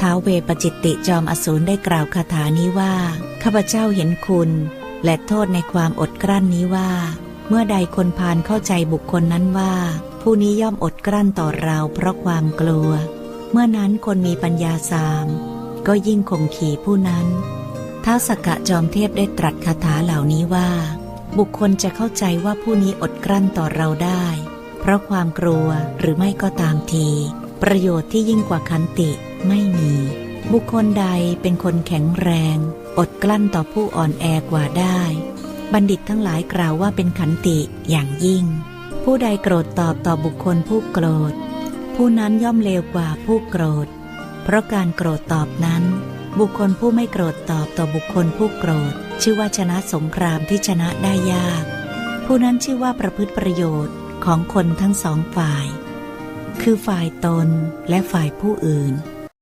ท้าวเวปจิตติจอมอสูรได้กล่าวคาถานี้ว่า ข้าพเจ้าเห็นคุณ และโทษในความอดกลั้นนี้ว่า เมื่อใดคนพาลเข้าใจบุคคลนั้นว่า ผู้นี้ย่อมอดกลั้นต่อเราเพราะความกลัว เมื่อนั้นคนมีปัญญาสาม ก็ยิ่งข่มขี่ผู้นั้นท้าวสกกะจอมเทพได้ตรัสคาถาเหล่านี้ว่า บุคคลจะเข้าใจว่าผู้นี้อดกลั้นต่อเราได้ เพราะความกลัวหรือไม่ก็ตามที ประโยชน์ที่ยิ่งกว่าขันติ ไม่มี บุคคลใดเป็นคนแข็งแรง อดกลั้นต่อผู้อ่อนแอกว่าได้ บัณฑิตทั้งหลายกล่าวว่าเป็นขันติอย่างยิ่ง ผู้ใดโกรธตอบต่อบุคคลผู้โกรธ ผู้นั้นย่อมเลวกว่าผู้โกรธ เพราะการโกรธตอบนั้น บุคคลผู้ไม่โกรธตอบต่อบุคคลผู้โกรธ ชื่อว่าชนะสงครามที่ชนะได้ยาก ผู้นั้นชื่อว่าประพฤติประโยชน์ของคนทั้งสองฝ่าย คือฝ่ายตนและฝ่ายผู้อื่น